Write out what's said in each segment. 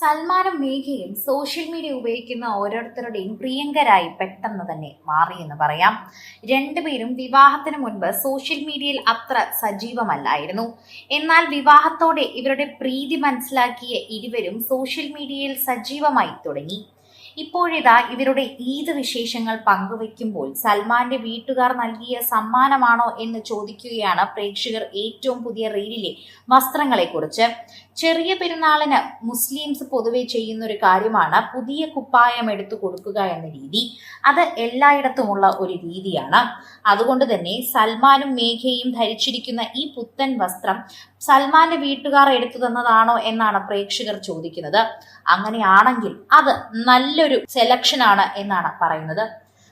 സൽമാനും മേഘയും social media ഉപയോഗിക്കുന്ന ഓരോരുത്തരുടെയും പ്രിയങ്കരായി പെട്ടെന്ന് തന്നെ മാറി എന്ന് പറയാം. രണ്ടുപേരും വിവാഹത്തിന് മുൻപ് സോഷ്യൽ മീഡിയയിൽ അത്ര സജീവമല്ലായിരുന്നു. എന്നാൽ വിവാഹത്തോടെ ഇവരുടെ പ്രീതി മനസ്സിലാക്കിയ ഇരുവരും സോഷ്യൽ മീഡിയയിൽ സജീവമായി തുടങ്ങി. ഇപ്പോഴിതാ ഇവരുടെ ഈദ് വിശേഷങ്ങൾ പങ്കുവെക്കുമ്പോൾ സൽമാന്റെ വീട്ടുകാർ നൽകിയ സമ്മാനമാണോ എന്ന് ചോദിക്കുകയാണ് പ്രേക്ഷകർ ഏറ്റവും പുതിയ റീലിലെ വസ്ത്രങ്ങളെക്കുറിച്ച്. ചെറിയ പെരുന്നാളിന് മുസ്ലിംസ് പൊതുവെ ചെയ്യുന്ന ഒരു കാര്യമാണ് പുതിയ കുപ്പായം എടുത്തു കൊടുക്കുക എന്ന രീതി. അത് എല്ലായിടത്തുമുള്ള ഒരു രീതിയാണ്. അതുകൊണ്ട് തന്നെ സൽമാനും മേഘയും ധരിച്ചിരിക്കുന്ന ഈ പുത്തൻ വസ്ത്രം സൽമാന്റെ വീട്ടുകാർ എടുത്തു തന്നതാണോ എന്നാണ് പ്രേക്ഷകർ ചോദിക്കുന്നത്. അങ്ങനെയാണെങ്കിൽ അത് നല്ലൊരു സെലക്ഷൻ ആണ് എന്നാണ് പറയുന്നത്.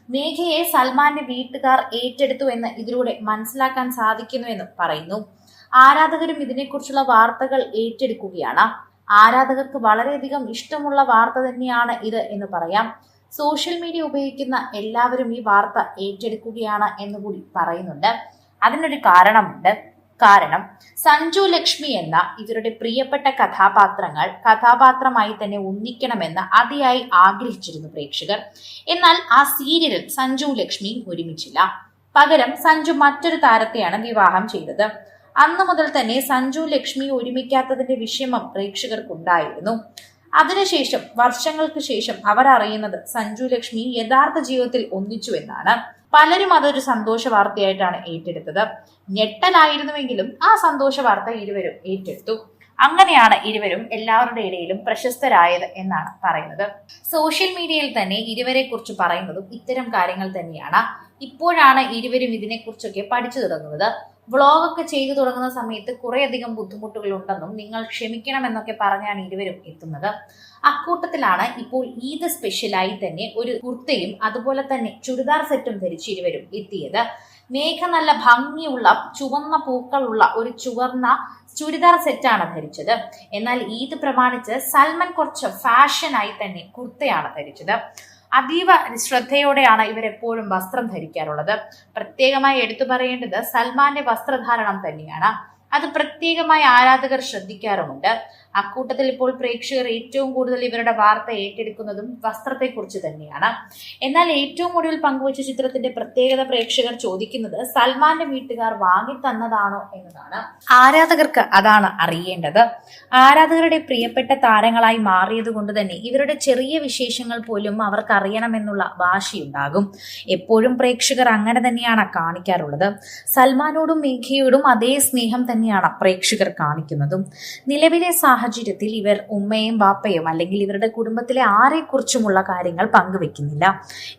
മേഘയെ സൽമാന്റെ വീട്ടുകാർ ഏറ്റെടുത്തു എന്ന് ഇതിലൂടെ മനസ്സിലാക്കാൻ സാധിക്കുന്നു എന്ന് പറയുന്നു. ആരാധകരും ഇതിനെക്കുറിച്ചുള്ള വാർത്തകൾ ഏറ്റെടുക്കുകയാണ്. ആരാധകർക്ക് വളരെയധികം ഇഷ്ടമുള്ള വാർത്ത തന്നെയാണ് ഇത് എന്ന് പറയാം. സോഷ്യൽ മീഡിയ ഉപയോഗിക്കുന്ന എല്ലാവരും ഈ വാർത്ത ഏറ്റെടുക്കുകയാണ് എന്ന് കൂടി പറയുന്നുണ്ട്. അതിനൊരു കാരണമുണ്ട്. കാരണം സഞ്ജു ലക്ഷ്മി എന്ന ഇവരുടെ പ്രിയപ്പെട്ട കഥാപാത്രങ്ങൾ കഥാപാത്രമായി തന്നെ ഒന്നിക്കണമെന്ന് അതിയായി ആഗ്രഹിച്ചിരുന്നു പ്രേക്ഷകർ. എന്നാൽ ആ സീരിയലിൽ സഞ്ജു ലക്ഷ്മി ഒരുമിച്ചില്ല. പകരം സഞ്ജു മറ്റൊരു താരത്തെയാണ് വിവാഹം ചെയ്തത്. അന്നു മുതൽ തന്നെ സഞ്ജു ലക്ഷ്മി ഒരുമിക്കാത്തതിന്റെ വിഷമം പ്രേക്ഷകർക്കുണ്ടായിരുന്നു. അതിനുശേഷം വർഷങ്ങൾക്ക് ശേഷം അവർ അറിയുന്നത് സഞ്ജു ലക്ഷ്മി യഥാർത്ഥ ജീവിതത്തിൽ ഒന്നിച്ചു എന്നാണ്. പലരും അതൊരു സന്തോഷ വാർത്തയായിട്ടാണ് ഏറ്റെടുത്തത്. ഞെട്ടലായിരുന്നുവെങ്കിലും ആ സന്തോഷ വാർത്ത ഇരുവരും ഏറ്റെടുത്തു. അങ്ങനെയാണ് ഇരുവരും എല്ലാവരുടെ ഇടയിലും പ്രശസ്തരായത് എന്നാണ് പറയുന്നത്. സോഷ്യൽ മീഡിയയിൽ തന്നെ ഇരുവരെ കുറിച്ച് പറയുന്നതും ഇത്തരം കാര്യങ്ങൾ തന്നെയാണ്. ഇപ്പോഴാണ് ഇരുവരും ഇതിനെക്കുറിച്ചൊക്കെ പഠിച്ചു തുടങ്ങുന്നത്. വ്ളോഗൊക്കെ ചെയ്തു തുടങ്ങുന്ന സമയത്ത് കുറേയധികം ബുദ്ധിമുട്ടുകൾ ഉണ്ടെന്നും നിങ്ങൾ ക്ഷമിക്കണം എന്നൊക്കെ പറഞ്ഞാണ് ഇരുവരും എത്തുന്നത്. അക്കൂട്ടത്തിലാണ് ഇപ്പോൾ ഈദ് സ്പെഷ്യലായി തന്നെ ഒരു കുർത്തയും അതുപോലെ തന്നെ ചുരിദാർ സെറ്റും ധരിച്ച് ഇരുവരും എത്തിയത്. മേഘ നല്ല ഭംഗിയുള്ള ചുവന്ന പൂക്കളുള്ള ഒരു ചുവന്ന ചുരിദാർ സെറ്റാണ് ധരിച്ചത്. എന്നാൽ ഈദ് പ്രമാണിച്ച് സൽമൻ കുറച്ച് ഫാഷനായി തന്നെ കുർത്തയാണ് ധരിച്ചത്. അതീവ ശ്രദ്ധയോടെയാണ് ഇവരെപ്പോഴും വസ്ത്രം ധരിക്കാറുള്ളത്. പ്രത്യേകമായി എടുത്തു പറയേണ്ടത് സൽമാന്റെ വസ്ത്രധാരണം തന്നെയാണ്. അത് പ്രത്യേകമായി ആരാധകർ ശ്രദ്ധിക്കാറുമുണ്ട്. അക്കൂട്ടത്തിൽ ഇപ്പോൾ പ്രേക്ഷകർ ഏറ്റവും കൂടുതൽ ഇവരുടെ വാർത്ത ഏറ്റെടുക്കുന്നതും വസ്ത്രത്തെക്കുറിച്ച് തന്നെയാണ്. എന്നാൽ ഏറ്റവും ഒടുവിൽ പങ്കുവച്ച ചിത്രത്തിന്റെ പ്രത്യേകത പ്രേക്ഷകർ ചോദിക്കുന്നത് സൽമാന്റെ വീട്ടുകാർ വാങ്ങി തന്നതാണോ എന്നതാണ്. ആരാധകർക്ക് അതാണ് അറിയേണ്ടത്. ആരാധകരുടെ പ്രിയപ്പെട്ട താരങ്ങളായി മാറിയത് കൊണ്ട് തന്നെ ഇവരുടെ ചെറിയ വിശേഷങ്ങൾ പോലും അവർക്ക് അറിയണമെന്നുള്ള വാശിയുണ്ടാകും. എപ്പോഴും പ്രേക്ഷകർ അങ്ങനെ തന്നെയാണ് കാണിക്കാറുള്ളത്. സൽമാനോടും മേഘയോടും അതേ സ്നേഹം തന്നെയാണ് പ്രേക്ഷകർ കാണിക്കുന്നതും. നിലവിലെ സാഹചര്യത്തിൽ ഇവർ ഉമ്മയും ബാപ്പയും അല്ലെങ്കിൽ ഇവരുടെ കുടുംബത്തിലെ ആരെക്കുറിച്ചുമുള്ള കാര്യങ്ങൾ പങ്കുവെക്കുന്നില്ല.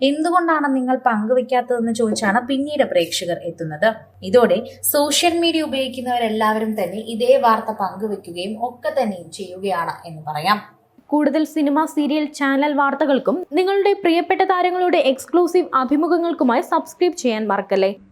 എന്തുകൊണ്ടാണ് നിങ്ങൾ പങ്കുവെക്കാത്തതെന്ന് ചോദിച്ചാണ് പിന്നീട് പ്രേക്ഷകർ എത്തുന്നത്. ഇതോടെ സോഷ്യൽ മീഡിയ ഉപയോഗിക്കുന്നവരെല്ലാവരും തന്നെ ഇതേ വാർത്ത പങ്കുവെക്കുകയും ഒക്കെ തന്നെയും ചെയ്യുകയാണ് എന്ന് പറയാം. കൂടുതൽ സിനിമ സീരിയൽ ചാനൽ വാർത്തകൾക്കും നിങ്ങളുടെ പ്രിയപ്പെട്ട താരങ്ങളുടെ എക്സ്ക്ലൂസീവ് അഭിമുഖങ്ങൾക്കുമായി സബ്സ്ക്രൈബ് ചെയ്യാൻ മറക്കല്ലേ?